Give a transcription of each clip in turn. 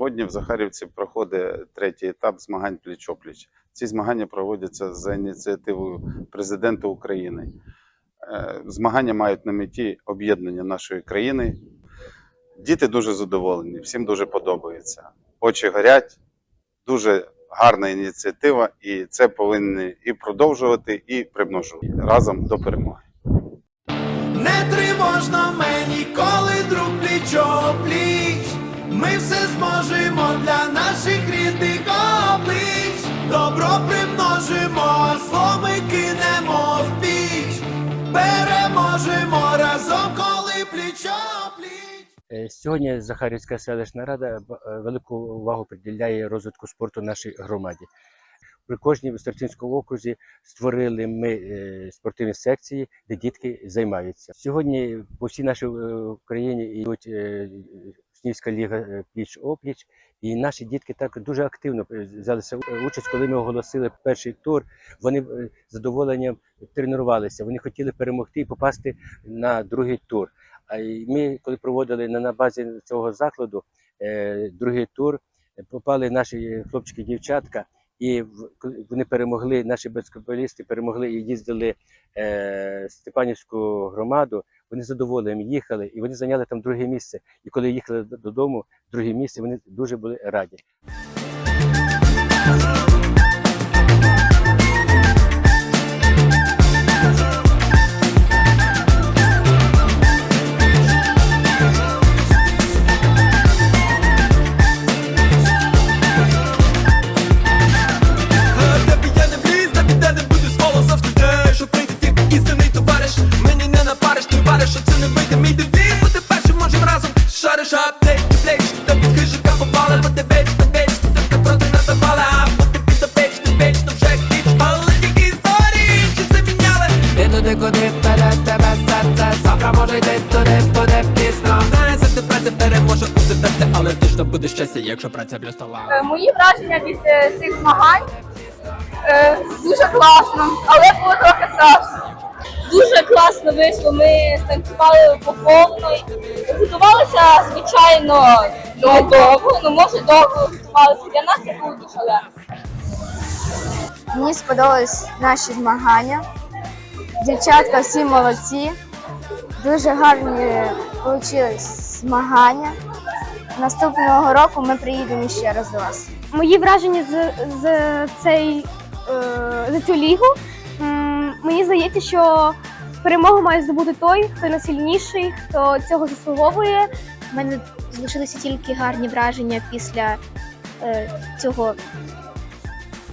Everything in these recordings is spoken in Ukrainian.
Сьогодні в Захарівці проходить третій етап змагань пліч-опліч. Ці змагання проводяться за ініціативою президента України. Е, Змагання мають на меті об'єднання нашої країни. Діти дуже задоволені, всім дуже подобається. Очі горять, дуже гарна ініціатива, і це повинні і продовжувати, і примножувати разом до перемоги. Не тривожно мені, коли друг пліч пліч. Ми все зможемо для наших рідних облич. Добро примножимо, зло кинемо в піч. Переможемо разом, коли пліч пліч. Е, Сьогодні Захарівська селищна рада е, велику увагу приділяє розвитку спорту нашій громаді. При кожній в Старцинському окрузі створили ми е, спортивні секції, де дітки займаються. Сьогодні по всій нашій Україні йдуть Учнівська ліга е, пліч опліч, і наші дітки так дуже активно е, взялися участь, коли ми оголосили перший тур. Вони е, з задоволенням тренувалися. Вони хотіли перемогти і попасти на другий тур. А ми, коли проводили на, базі цього закладу другий тур, попали наші хлопчики, дівчатка, і вони перемогли, наші баскетболісти перемогли і їздили е, Степанівську громаду. Вони з задоволенням їхали, і вони зайняли там друге місце. І коли їхали додому, друге місце, вони дуже були раді. Буде якщо праця плюс талант Е, Мої враження від е, цих змагань е, дуже класно, але було трохи страшно. Дуже класно вийшло. Ми станцювали по повної. Готувалися, звичайно, довго, ну може довго готувалися. Для нас це було дуже легко. Мені сподобались наші змагання. Дівчатка всі молодці. Дуже гарні вийшли змагання. Наступного року ми приїдемо ще раз до вас. мої враження з, з, цей, е, за цю лігу. Мені здається, що перемогу має здобути той, хто найсильніший, хто цього заслуговує. У мене залишилися тільки гарні враження після е, цього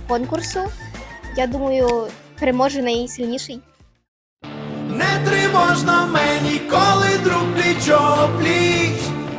конкурсу. Я думаю, переможе найсильніший. Не тривожно мені, коли друг пліч пліч.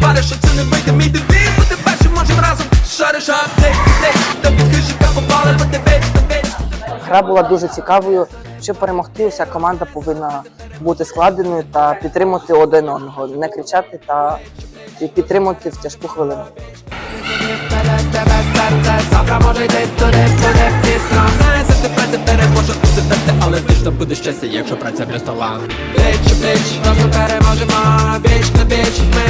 ти вариш, що це не вийде. Мій девіз Бути першим можем разом. Шариш аптек, та під хижика попали веч, та веч Гра була дуже цікавою. Щоб перемогти, вся команда повинна бути складеною та підтримувати один одного, не кричати та підтримувати в тяжку хвилину. Тебе завтра може йти туди, буде пізно Знає, завжди праця переможе у себе Але точно буде щастя, якщо праця плюс талант у плеч, разом переможемо. Віч на віч, ми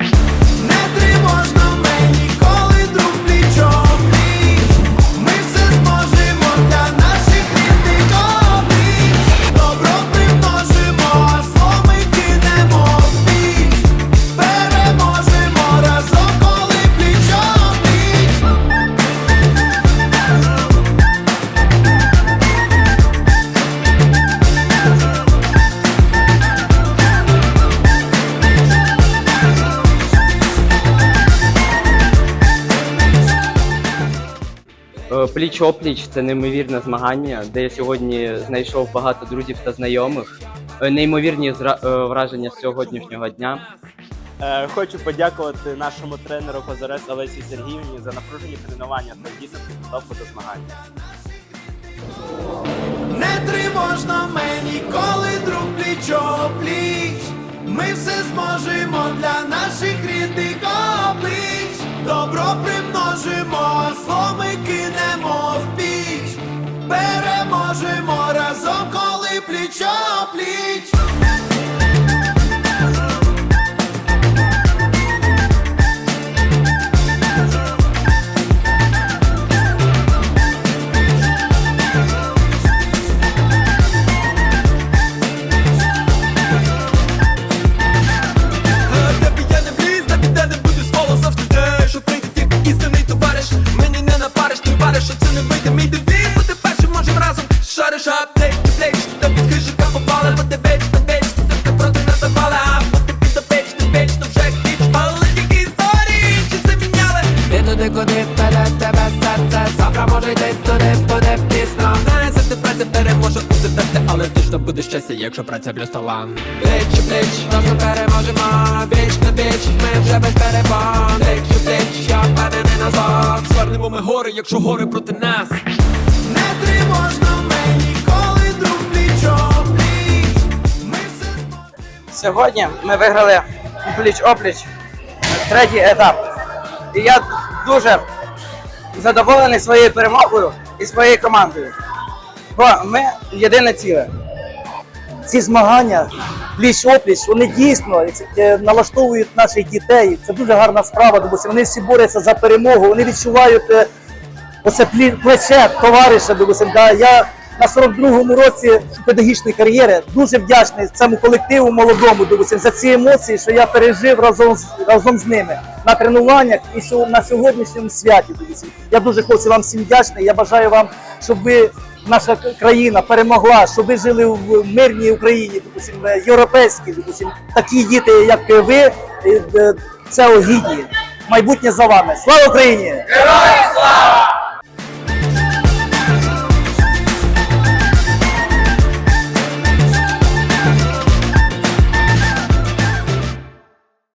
Е, Пліч-опліч це неймовірне змагання, де я сьогодні знайшов багато друзів та знайомих. Е, Неймовірні зра- е, враження з сьогоднішнього дня. Е, Хочу подякувати нашому тренеру Козарес Олесі Сергіївні за напружені тренування та дійсно підготовку до змагань. Не тривожно мені, коли друг пліч. Ми все зможемо для наших коли плічо пліч. Йти туди, буде пізно. Не завжди праця переможе у серце, але точно буде щастя, якщо праця плюс талант. Плеч, плеч, разом переможемо, віч на віч, ми вже без перебон. Плеч, плеч, я впевнений назад. Звернемо ми гори, якщо гори проти нас. Не тривожно мені, коли друг плічо пліч. Ми все. Сьогодні ми виграли пліч-опліч третій етап. І я дуже задоволений своєю перемогою і своєю командою. Бо ми єдине ціле. ці змагання пліч-опліч, вони дійсно е, налаштовують наших дітей. Це дуже гарна справа, тому що вони всі борються за перемогу, вони відчувають е, оце плече товариша. Да. Я на 42-му році педагогічної кар'єри дуже вдячний цьому колективу молодому допустим, за ці емоції, що я пережив разом разом з ними на тренуваннях і на сьогоднішньому святі. Я дуже хочу вам всім вдячний. Я бажаю вам, щоб ви наша країна перемогла, щоб ви жили в мирній Україні, допустим, е, європейській, допустим, такі діти, як ви, е, е, це огідні. Майбутнє за вами. Слава Україні! Героям